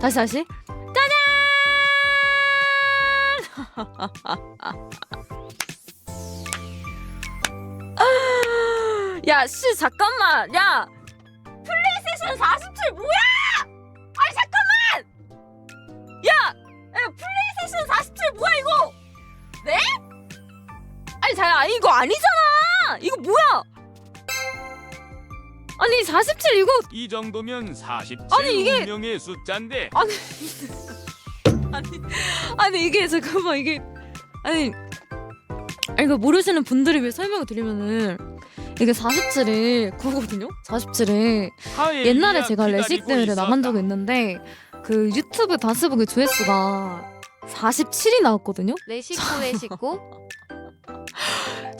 다시 다시. 짜잔! 야, 씨 잠깐만. 야. 플레이스테이션 47 뭐야? 아니 잠깐만. 야, 야 플레이스테이션 47 뭐야 이거? 네? 아니 자, 아니, 이거 아니잖아. 이거 뭐야? 아니 47 이거 이 정도면 47 아니, 이게- 운명의 숫자인데 아니 아니 아니 이게 잠깐만 이게 아니 아니, 이거 모르시는 분들을 위해 설명을 드리면은 이게 47이 그거거든요. 47이 하엘이야 옛날에 제가 레식 대회를. 나간 적이 있는데 그 유튜브 다스보기 조회수가 47이 나왔거든요. 레시코 레시코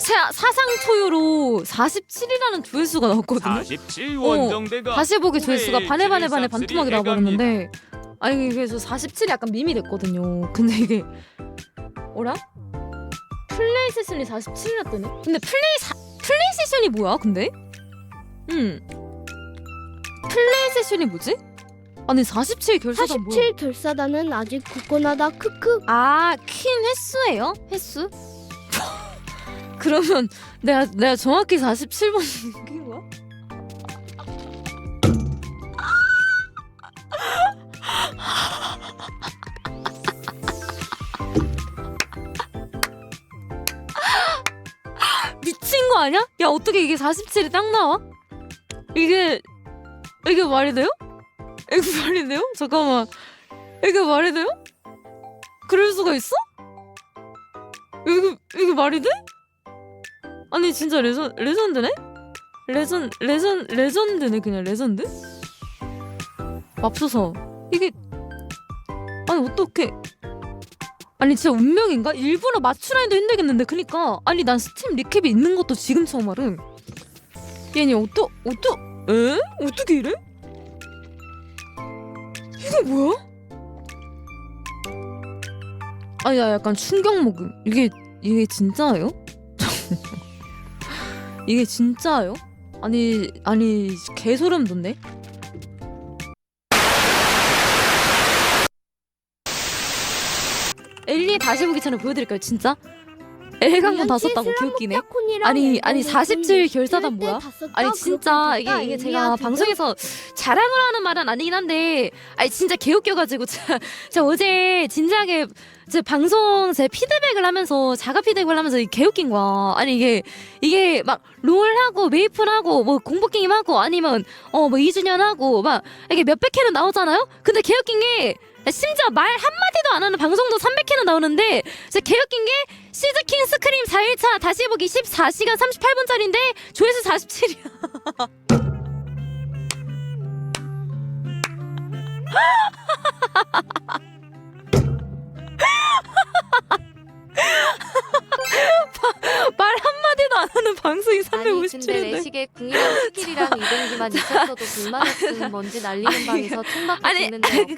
사, 사상 초유로 47이라는 조회수가 나왔거든요. 47 원정대가 다시 보기 조회수가 반에 반에 반에 반토막이 나버렸는데 아니 그래서 47이 약간 밈이 됐거든요. 근데 이게 어라? 플레이스테이션이 47이었더니 근데 플레이 사, 플레이스테이션이 뭐야? 근데? 음 플레이스테이션이 뭐지? 아니 47 결사가 뭐야? 47 결사단은 아직 굳건하다 크크 아, 퀸 횟수예요? 횟수? 그러면 내가 내가 정확히 47번 낀 거야? 미친 거 아니야? 야 어떻게 이게 47이 딱 나와? 이게 이게 말이 돼요? 이게 말이 돼요? 잠깐만 이게 말이 돼요? 그럴 수가 있어? 이게 이게 말이 돼? 아니 진짜 레전 레전드네? 레전 레전 레전드네 그냥 레전드? 맙소사 이게 아니 어떻게 아니 진짜 운명인가? 일부러 맞추라 해도 힘들겠는데 그니까 아니 난 스팀 리캡이 있는 것도 지금 처음 알음 얘니 어떠 어떠 에? 어떻게 이래? 이게 뭐야? 아니 나 약간 충격 먹음 이게 이게 진짜예요? 이게 진짜예요? 아니 아니 개소름 돋네 엘리 다시 보기 전에 보여드릴까요 진짜? 엘강도 다 썼다고 기웃기네. 아니, 아니, 47 결사단 뭐야? 아니 진짜 이게 이게 제가 방송에서 자랑을 하는 말은 아니긴 한데 아니 진짜 개웃겨가지고 제가, 제가 어제 진지하게 제 방송 제 피드백을 하면서 자가 피드백을 하면서 이게 개웃긴 거야. 아니 이게 이게 막 롤하고 메이플하고 뭐 공포 게임 하고 아니면 어뭐 2주년 하고 막 이게 몇백 회는 나오잖아요? 근데 개웃긴 게 심지어 말 한마디도 안 하는 방송도 300회는 나오는데 진짜 개웃긴 게 시즈킹 스크림 4일차 다시 보기 14시간 38분짜리인데 조회수 47이야. 말 한마디도 안 하는 방송이 아니 근데 357인데. 레식의 궁이랑 스킬이랑 이동기만 있었어도 불만 없음. 먼지 날리는 방에서 총맞고 아니 죽는데. 그게